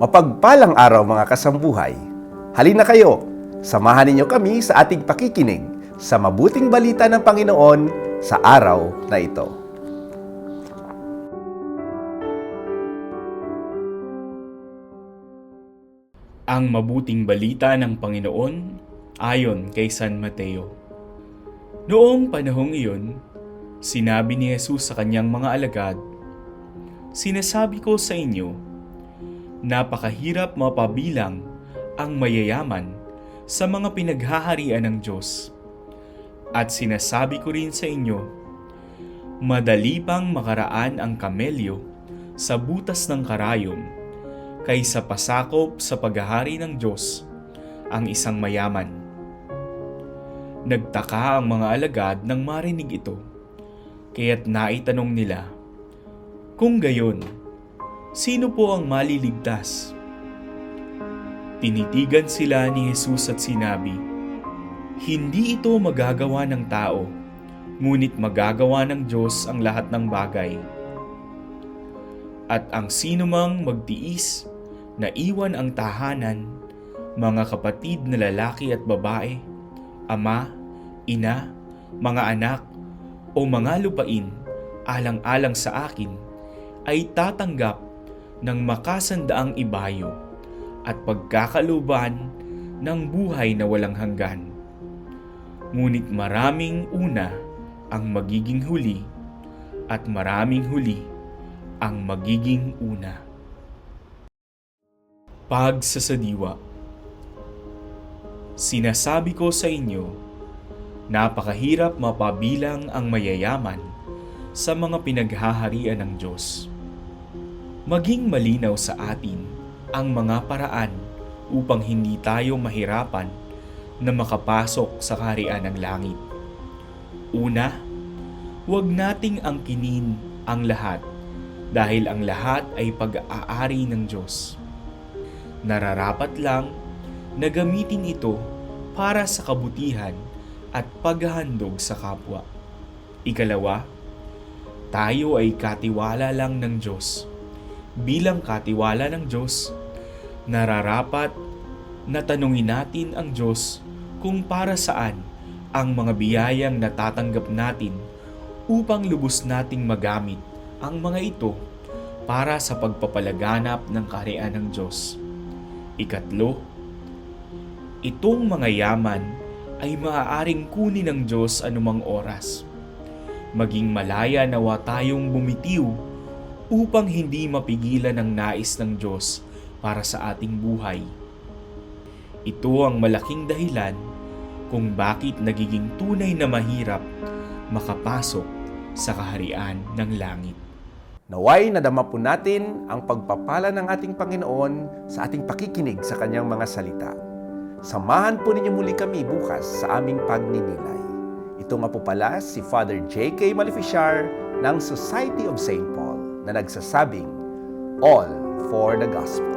Mapagpalang araw mga kasambuhay. Halina kayo, samahan ninyo kami sa ating pakikinig sa mabuting balita ng Panginoon sa araw na ito. Ang mabuting balita ng Panginoon ayon kay San Mateo. Noong panahong iyon, sinabi ni Jesus sa kanyang mga alagad, Sinasabi ko sa inyo, napakahirap mapabilang ang mayayaman sa mga pinaghaharian ng Diyos. At sinasabi ko rin sa inyo, madali pang makaraan ang kamelyo sa butas ng karayom kaysa pasakop sa paghahari ng Diyos ang isang mayaman. Nagtaka ang mga alagad nang marinig ito, kaya't naitanong nila, Kung gayon, sino po ang maliligtas? Tinitigan sila ni Jesus at sinabi, Hindi ito magagawa ng tao, ngunit magagawa ng Diyos ang lahat ng bagay. At ang sinumang magtiis na iwan ang tahanan, mga kapatid na lalaki at babae, ama, ina, mga anak, o mga lupain alang-alang sa akin, ay tatanggap ng makasandaang ibayo at pagkakaluban ng buhay na walang hanggan. Ngunit maraming una ang magiging huli at maraming huli ang magiging una. Pagsasadiwa Sinasabi ko sa inyo, napakahirap mapabilang ang mayayaman sa mga pinaghaharian ng Diyos. Maging malinaw sa atin ang mga paraan upang hindi tayo mahirapan na makapasok sa kaharian ng langit. Una, huwag nating angkinin ang lahat dahil ang lahat ay pag-aari ng Diyos. Nararapat lang na gamitin ito para sa kabutihan at paghahandog sa kapwa. Ikalawa, tayo ay katiwala lang ng Diyos. Bilang katiwala ng Diyos, nararapat na tanungin natin ang Diyos kung para saan ang mga biyayang natatanggap natin upang lubos nating magamit ang mga ito para sa pagpapalaganap ng kaharian ng Diyos. Ikatlo, itong mga yaman ay maaaring kunin ng Diyos anumang oras. Maging malaya nawa tayong bumitiw upang hindi mapigilan ang nais ng Diyos para sa ating buhay. Ito ang malaking dahilan kung bakit nagiging tunay na mahirap makapasok sa kaharian ng langit. Naway nadama po natin ang pagpapala ng ating Panginoon sa ating pakikinig sa kanyang mga salita. Samahan po ninyo muli kami bukas sa aming pagninilay. Ito nga po pala si Father J.K. Maleficiar ng Society of St. Paul na nagsasabing, All for the Gospel.